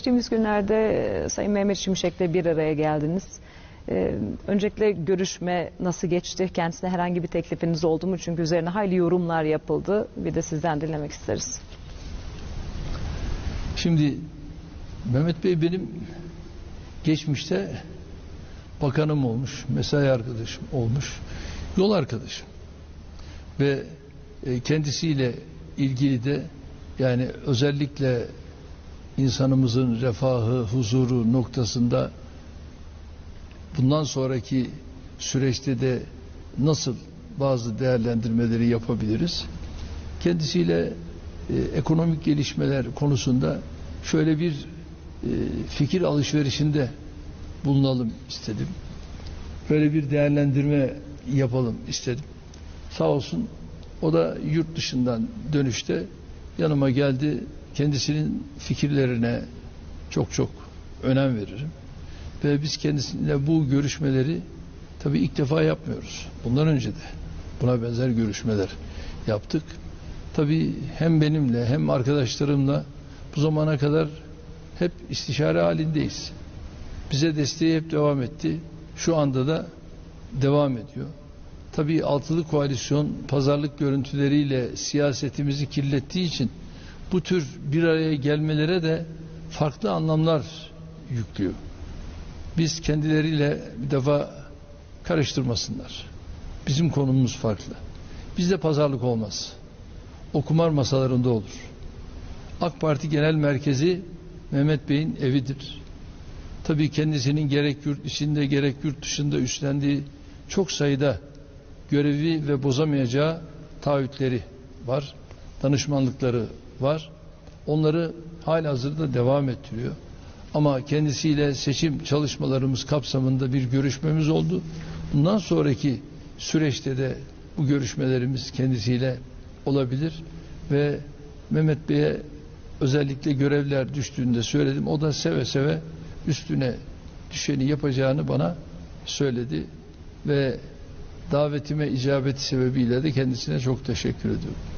Geçtiğimiz günlerde e, Sayın Mehmet Şimşek'le bir araya geldiniz. Ee, öncelikle görüşme nasıl geçti? Kendisine herhangi bir teklifiniz oldu mu? Çünkü üzerine hayli yorumlar yapıldı. Bir de sizden dinlemek isteriz. Şimdi Mehmet Bey benim geçmişte bakanım olmuş, mesai arkadaşım olmuş, yol arkadaşım. Ve e, kendisiyle ilgili de yani özellikle insanımızın refahı, huzuru noktasında bundan sonraki süreçte de nasıl bazı değerlendirmeleri yapabiliriz? Kendisiyle e, ekonomik gelişmeler konusunda şöyle bir e, fikir alışverişinde bulunalım istedim. Böyle bir değerlendirme yapalım istedim. Sağ olsun o da yurt dışından dönüşte yanıma geldi. Kendisinin fikirlerine çok çok önem veririm. Ve biz kendisiyle bu görüşmeleri tabii ilk defa yapmıyoruz. Bundan önce de buna benzer görüşmeler yaptık. Tabii hem benimle hem arkadaşlarımla bu zamana kadar hep istişare halindeyiz. Bize desteği hep devam etti. Şu anda da devam ediyor. Tabii altılı koalisyon pazarlık görüntüleriyle siyasetimizi kirlettiği için bu tür bir araya gelmelere de farklı anlamlar yüklüyor. Biz kendileriyle bir defa karıştırmasınlar. Bizim konumuz farklı. Bizde pazarlık olmaz. O kumar masalarında olur. AK Parti Genel Merkezi Mehmet Bey'in evidir. Tabii kendisinin gerek yurt içinde gerek yurt dışında üstlendiği çok sayıda görevi ve bozamayacağı taahhütleri var. Danışmanlıkları var. Onları halihazırda devam ettiriyor. Ama kendisiyle seçim çalışmalarımız kapsamında bir görüşmemiz oldu. Bundan sonraki süreçte de bu görüşmelerimiz kendisiyle olabilir ve Mehmet Bey'e özellikle görevler düştüğünde söyledim. O da seve seve üstüne düşeni yapacağını bana söyledi ve davetime icabeti sebebiyle de kendisine çok teşekkür ediyorum.